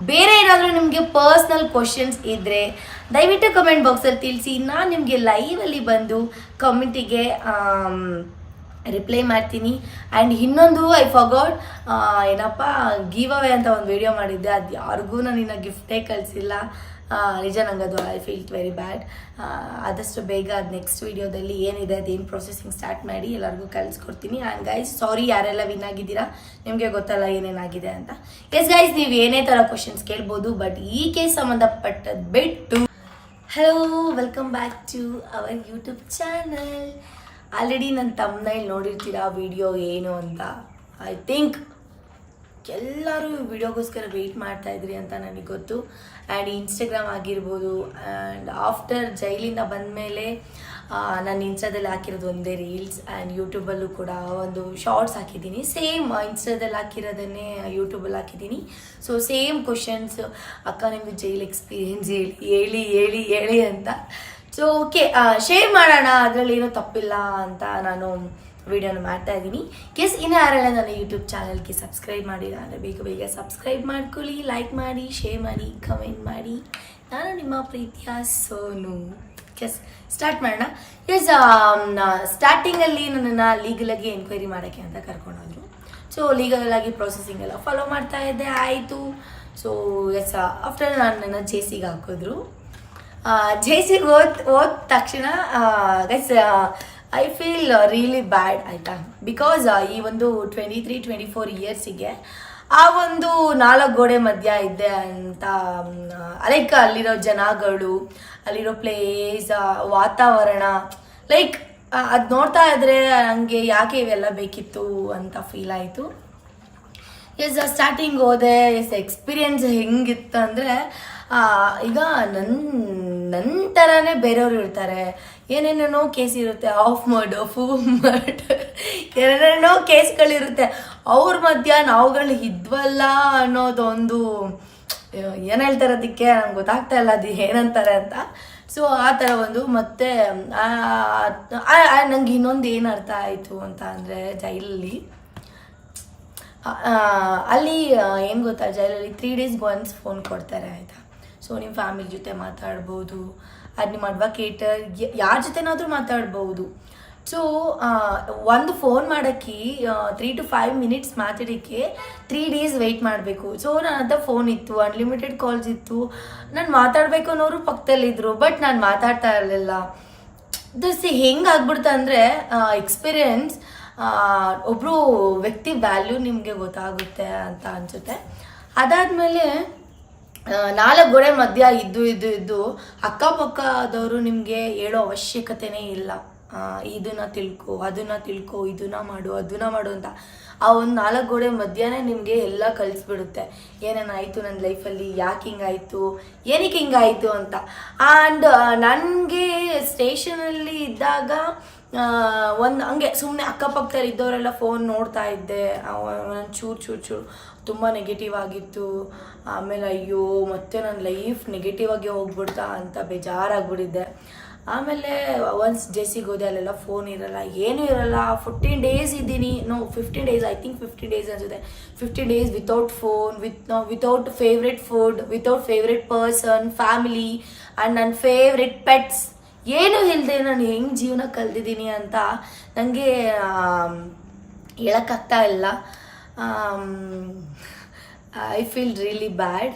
ಬೇರೆ ಏನಾದರೂ ನಿಮಗೆ ಪರ್ಸ್ನಲ್ ಕ್ವಶನ್ಸ್ ಇದ್ದರೆ ದಯವಿಟ್ಟು ಕಮೆಂಟ್ ಬಾಕ್ಸಲ್ಲಿ ತಿಳಿಸಿ. ನಾನು ನಿಮಗೆ ಲೈವಲ್ಲಿ ಬಂದು ಕಮೆಂಟಿಗೆ ರಿಪ್ಲೈ ಮಾಡ್ತೀನಿ. ಆ್ಯಂಡ್ ಇನ್ನೊಂದು ಐ ಫಗೌಟ್ ಏನಪ್ಪ ಗೀವ್ ಅವೇ ಅಂತ ಒಂದು ವಿಡಿಯೋ ಮಾಡಿದ್ದೆ. ಅದು ಯಾರಿಗೂ ನಾನು ಇನ್ನು ಗಿಫ್ಟೇ ಕಳಿಸಿಲ್ಲ. ನಿಜ ನಂಗೆ ಅದು ಐ ಫೀಲ್ ವೆರಿ ಬ್ಯಾಡ್ ಆದಷ್ಟು ಬೇಗ ಅದು ನೆಕ್ಸ್ಟ್ ವಿಡಿಯೋದಲ್ಲಿ ಏನಿದೆ ಅದೇನು ಪ್ರೊಸೆಸಿಂಗ್ ಸ್ಟಾರ್ಟ್ ಮಾಡಿ ಎಲ್ಲರಿಗೂ ಕಳಿಸ್ಕೊಡ್ತೀನಿ. ಆ್ಯಂಡ್ ಗೈಸ್ ಸಾರಿ ಯಾರೆಲ್ಲ ವಿನ್ ಆಗಿದ್ದೀರಾ? ನಿಮಗೆ ಗೊತ್ತಲ್ಲ ಏನೇನಾಗಿದೆ ಅಂತ. ಎಸ್ ಗೈಸ್ ನೀವು ಏನೇ ಥರ ಕ್ವಶನ್ಸ್ ಕೇಳ್ಬೋದು ಬಟ್ ಈ ಕೇಸ್ ಸಂಬಂಧಪಟ್ಟದ್ದು ಬಿಟ್ಟು. Hello welcome back to our YouTube channel already ನನ್ನ ತಮ್ಮನಲ್ಲಿ ನೋಡಿರ್ತೀರಾ ವಿಡಿಯೋ ಏನು ಅಂತ? ಐ ಥಿಂಕ್ ಎಲ್ಲರೂ ವಿಡಿಯೋಗೋಸ್ಕರ ವೆಯ್ಟ್ ಮಾಡ್ತಾ ಇದ್ರಿ ಅಂತ ನನಗೆ ಗೊತ್ತು. ಆ್ಯಂಡ್ ಇನ್ಸ್ಟಾಗ್ರಾಮ್ ಆಗಿರ್ಬೋದು ಆ್ಯಂಡ್ ಆಫ್ಟರ್ ಜೈಲಿಂದ ಬಂದಮೇಲೆ ನಾನು ಇನ್ಸ್ಟಾದಲ್ಲಿ ಹಾಕಿರೋದು ಒಂದೇ ರೀಲ್ಸ್ ಆ್ಯಂಡ್ ಯೂಟ್ಯೂಬಲ್ಲೂ ಕೂಡ ಒಂದು ಶಾರ್ಟ್ಸ್ ಹಾಕಿದ್ದೀನಿ. ಸೇಮ್ ಇನ್ಸ್ಟಾದಲ್ಲಿ ಹಾಕಿರೋದನ್ನೇ ಯೂಟ್ಯೂಬಲ್ಲಿ ಹಾಕಿದ್ದೀನಿ. ಸೊ ಸೇಮ್ ಕ್ವಶನ್ಸ್ ಅಕ್ಕ, ನಿಮಗೆ ಜೈಲ್ ಎಕ್ಸ್ಪೀರಿಯೆನ್ಸ್ ಹೇಳಿ ಹೇಳಿ ಹೇಳಿ ಹೇಳಿ ಅಂತ. ಸೊ ಓಕೆ ಶೇರ್ ಮಾಡೋಣ. ಅದರಲ್ಲಿ ಏನೂ ತಪ್ಪಿಲ್ಲ ಅಂತ ನಾನು ವಿಡಿಯೋನ ಮಾಡ್ತಾ ಇದ್ದೀನಿ. ಕೆಸ್ ಇನ್ನು ಯಾರೆಲ್ಲ ನನ್ನ ಯೂಟ್ಯೂಬ್ ಚಾನಲ್ಗೆ ಸಬ್ಸ್ಕ್ರೈಬ್ ಮಾಡಿಲ್ಲ ಅಂದರೆ ಬೇಗ ಬೇಗ ಸಬ್ಸ್ಕ್ರೈಬ್ ಮಾಡ್ಕೊಳ್ಳಿ ಲೈಕ್ ಮಾಡಿ ಶೇರ್ ಮಾಡಿ ಕಮೆಂಟ್ ಮಾಡಿ. ನಾನು ನಿಮ್ಮ ಪ್ರೀತಿಯ ಸೋನು. ಕೆಸ್ ಸ್ಟಾರ್ಟ್ ಮಾಡೋಣ. ಎಸ್ ಸ್ಟಾರ್ಟಿಂಗಲ್ಲಿ ನನ್ನನ್ನು ಲೀಗಲಾಗಿ ಎನ್ಕ್ವೈರಿ ಮಾಡೋಕ್ಕೆ ಅಂತ ಕರ್ಕೊಂಡೋದ್ರು. ಸೊ ಲೀಗಲ್ ಆಗಿ ಪ್ರೊಸೆಸಿಂಗ್ ಎಲ್ಲ ಫಾಲೋ ಮಾಡ್ತಾ ಇದ್ದೆ, ಆಯಿತು. ಸೊ ಎಸ್ ಆಫ್ಟರ್ ನಾನು ನನ್ನ ಜೆ ಹಾಕಿದ್ರು. ಜೆ ಓದ್ ಓದ್ ತಕ್ಷಣ guys I feel really bad ಆಯಿತಾ? ಬಿಕಾಸ್ ಈ ಒಂದು ಟ್ವೆಂಟಿ ತ್ರೀ ಟ್ವೆಂಟಿ ಫೋರ್ ಇಯರ್ಸಿಗೆ ಆ ಒಂದು ನಾಲ್ಕು ಗೋಡೆ ಮಧ್ಯ ಇದ್ದೆ ಅಂತ ಲೈಕ್ ಅಲ್ಲಿರೋ ಜನಗಳು, ಅಲ್ಲಿರೋ ಪ್ಲೇಸ್ ವಾತಾವರಣ ಲೈಕ್ ಅದು ನೋಡ್ತಾ ಇದ್ರೆ ನನಗೆ ಯಾಕೆ ಇವೆಲ್ಲ ಬೇಕಿತ್ತು ಅಂತ ಫೀಲ್ ಆಯಿತು. ಎಸ್ ಸ್ಟಾರ್ಟಿಂಗ್ ಹೋದೆ ಎಸ್ ಎಕ್ಸ್ಪೀರಿಯನ್ಸ್ ಹೆಂಗಿತ್ತು ಅಂದರೆ ಈಗ ನನ್ನ ನನ್ನ ಥರನೇ ಬೇರೆಯವರು ಇರ್ತಾರೆ. ಏನೇನೇನೋ ಕೇಸ್ ಇರುತ್ತೆ ಆಫ್ ಮಾಡು ಫೂ ಮಾಡು ಏನೇನೇನೋ ಕೇಸ್ಗಳಿರುತ್ತೆ ಅವ್ರ ಮಧ್ಯ ನಾವುಗಳು ಇದ್ವಲ್ಲ ಅನ್ನೋದೊಂದು ಏನು ಹೇಳ್ತಾರೆ ಅದಕ್ಕೆ? ನಂಗೆ ಗೊತ್ತಾಗ್ತಾ ಇಲ್ಲ ಅದು ಏನಂತಾರೆ ಅಂತ. ಸೊ ಆ ಥರ ಒಂದು. ಮತ್ತೆ ನಂಗೆ ಇನ್ನೊಂದು ಏನು ಅರ್ಥ ಆಯಿತು ಅಂತ ಅಂದರೆ ಜೈಲಲ್ಲಿ. ಅಲ್ಲಿ ಏನು ಗೊತ್ತಾ? ಜೈಲಲ್ಲಿ ತ್ರೀ ಡೇಸ್ ಒನ್ಸ್ ಫೋನ್ ಕೊಡ್ತಾರೆ, ಆಯಿತಾ? ಸೊ ನಿಮ್ಮ ಫ್ಯಾಮಿಲಿ ಜೊತೆ ಮಾತಾಡ್ಬೋದು ಅದು ನಿಮ್ಮ ಅಡ್ವೊಕೇಟರ್ ಯಾರ ಜೊತೆನಾದರೂ ಮಾತಾಡ್ಬೋದು. ಸೊ ಒಂದು ಫೋನ್ ಮಾಡೋಕ್ಕೆ ತ್ರೀ ಟು ಫೈವ್ ಮಿನಿಟ್ಸ್ ಮಾತಾಡೋಕ್ಕೆ ತ್ರೀ ಡೇಸ್ ವೆಯ್ಟ್ ಮಾಡಬೇಕು. ಸೊ ನನ್ನ ಹತ್ರ ಫೋನ್ ಇತ್ತು ಅನ್ಲಿಮಿಟೆಡ್ ಕಾಲ್ಸ್ ಇತ್ತು. ನಾನು ಮಾತಾಡಬೇಕು ಅನ್ನೋರು ಪಕ್ಕದಲ್ಲಿದ್ದರು ಬಟ್ ನಾನು ಮಾತಾಡ್ತಾ ಇರಲಿಲ್ಲ. ದಿಸ್ ಹೆಂಗೆ ಆಗ್ಬಿಡ್ತು ಅಂದರೆ ಎಕ್ಸ್ಪೀರಿಯನ್ಸ್ ಒಬ್ಬರು ವ್ಯಕ್ತಿ ವ್ಯಾಲ್ಯೂ ನಿಮಗೆ ಗೊತ್ತಾಗುತ್ತೆ ಅಂತ ಅನಿಸುತ್ತೆ. ಅದಾದಮೇಲೆ ನಾಲ್ಕು ಗೋಡೆ ಮಧ್ಯ ಇದ್ದು ಇದ್ದು ಇದ್ದು ಅಕ್ಕಪಕ್ಕದವರು ನಿಮಗೆ ಹೇಳೋ ಅವಶ್ಯಕತೆನೇ ಇಲ್ಲ. ಇದನ್ನ ತಿಳ್ಕೊ, ಅದನ್ನ ತಿಳ್ಕೊ, ಇದನ್ನ ಮಾಡು, ಅದನ್ನ ಮಾಡು ಅಂತ ಆ ಒಂದು ನಾಲ್ಕು ಗೋಡೆ ಮಧ್ಯಾಹ್ನ ನಿಮಗೆ ಎಲ್ಲ ಕಲಿಸ್ಬಿಡುತ್ತೆ. ಏನೇನಾಯಿತು ನನ್ನ ಲೈಫಲ್ಲಿ? ಯಾಕೆ ಹಿಂಗಾಯಿತು? ಏನಕ್ಕೆ ಹಿಂಗಾಯಿತು ಅಂತ. ಆ್ಯಂಡ್ ನನಗೆ ಸ್ಟೇಷನಲ್ಲಿ ಇದ್ದಾಗ ಒಂದು ಹಂಗೆ ಸುಮ್ಮನೆ ಅಕ್ಕಪಕ್ಕದಲ್ಲಿ ಇದ್ದವರೆಲ್ಲ ಫೋನ್ ನೋಡ್ತಾ ಇದ್ದೆ. ಚೂರು ಚೂರು ಚೂರು. ತುಂಬ ನೆಗೆಟಿವ್ ಆಗಿತ್ತು. ಆಮೇಲೆ ಅಯ್ಯೋ, ಮತ್ತೆ ನನ್ನ ಲೈಫ್ ನೆಗೆಟಿವ್ ಆಗಿ ಹೋಗ್ಬಿಡ್ತಾ ಅಂತ ಬೇಜಾರಾಗ್ಬಿಟ್ಟಿದ್ದೆ. ಆಮೇಲೆ ಒನ್ಸ್ ಜೆಸಿಗೆ ಹೋದೆ, ಅಲ್ಲೆಲ್ಲ ಫೋನ್ ಇರಲ್ಲ, ಏನೂ ಇರಲ್ಲ. ಫಿಫ್ಟೀನ್ ಡೇಸ್ ಇದ್ದೀನಿ. No fifteen days I think fifteen days ಅನ್ಸುತ್ತೆ. Fifteen days without phone with without favourite food without favourite person family and ನನ್ನ ಫೇವ್ರೆಟ್ ಪೆಟ್ಸ್ ಏನೂ ಇಲ್ಲದೆ ನಾನು ಹೆಂಗೆ ಜೀವನ ಕಲ್ತಿದ್ದೀನಿ ಅಂತ ನನಗೆ ಹೇಳೋಕ್ಕಾಗ್ತಾ ಇಲ್ಲ. I feel really bad